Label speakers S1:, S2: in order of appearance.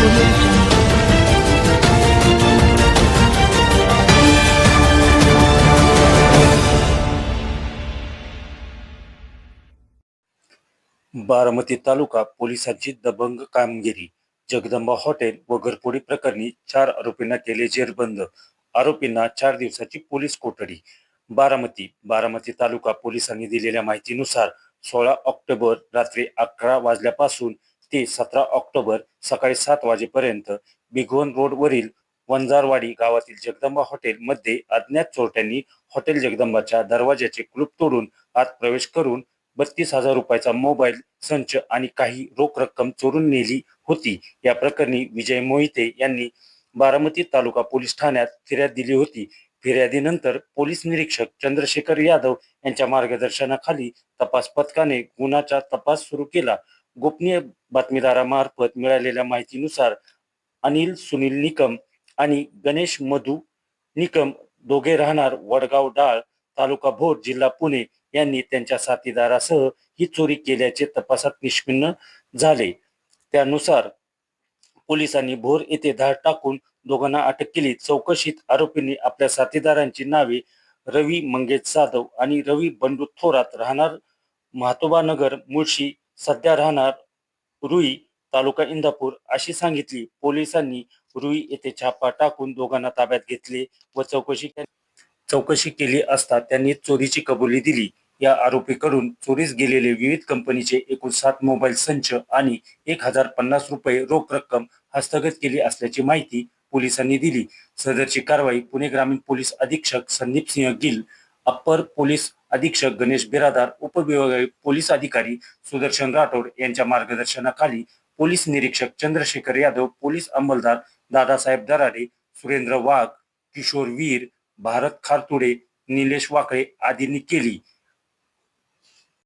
S1: बारामती तालुका पोलिसांची दबंग कामगिरी. जगदंबा हॉटेल व घरफोडी प्रकरणी चार आरोपींना केले जेरबंद. आरोपींना चार दिवसाची पोलीस कोठडी. बारामती बारामती तालुका पोलिसांनी दिलेल्या माहितीनुसार सोळा ऑक्टोबर रात्री अकरा वाजल्यापासून ते सतरा ऑक्टोबर सकाळी सात वाजेपर्यंत बिघवन रोडवरील वंजारवाडी गावातील जगदंबा हॉटेल मध्ये अज्ञात चोरट्यांनी हॉटेल जगदंबाच्या दरवाजाचे कुलूप तोडून आत प्रवेश करून बत्तीस हजार रुपयाचा मोबाईल संच आणि काही रोख रक्कम चोरून नेली होती. या प्रकरणी विजय मोहिते यांनी बारामती तालुका पोलीस ठाण्यात फिर्याद दिली होती. फिर्यादीनंतर पोलीस निरीक्षक चंद्रशेखर यादव यांच्या मार्गदर्शनाखाली तपास पथकाने गुन्हाचा तपास सुरू केला. गोपनीय बातमीदारामार्फत मिळालेल्या माहितीनुसार अनिल सुनील निकम आणि गणेश मधू निकम दोघे राहणार वडगाव डाळ तालुका भोर जिल्हा पुणे यांनी त्यांच्या साथीदारासह ही चोरी केल्याचे तपासात निष्पन्न झाले. त्यानुसार पोलिसांनी भोर येथे धाड टाकून दोघांना अटक केली. चौकशीत आरोपींनी आपल्या साथीदारांची नावे रवी मंगेश जाधव आणि रवी बंडू थोरात राहणार महातोबानगर मुळशी सध्या राहणार रुई तालुका इंदापूर अशी सांगितली. पोलिसांनी रुई येथे छापा टाकून दोघांना ताब्यात घेतले व चौकशी चौकशी केली असता त्यांनी चोरीची कबुली दिली. या आरोपीकडून चोरीस गेलेले विविध कंपनीचे एकूण सात मोबाईल संच आणि एक हजार पन्नास रुपये रोख रक्कम हस्तगत केली असल्याची माहिती पोलिसांनी दिली. सदरची कारवाई पुणे ग्रामीण पोलीस अधीक्षक संदीप सिंह गिल अप्पर पोलीस अधीक्षक गणेश बिरादार उपविभागीय पोलीस अधिकारी सुदर्शन राठोड यांच्या मार्गदर्शनाखाली पोलीस निरीक्षक चंद्रशेखर यादव पोलीस अंमलदार दादासाहेब दराडे सुरेंद्र वाघ किशोर वीर भारत खारतुडे निलेश वाकळे आदींनी केली.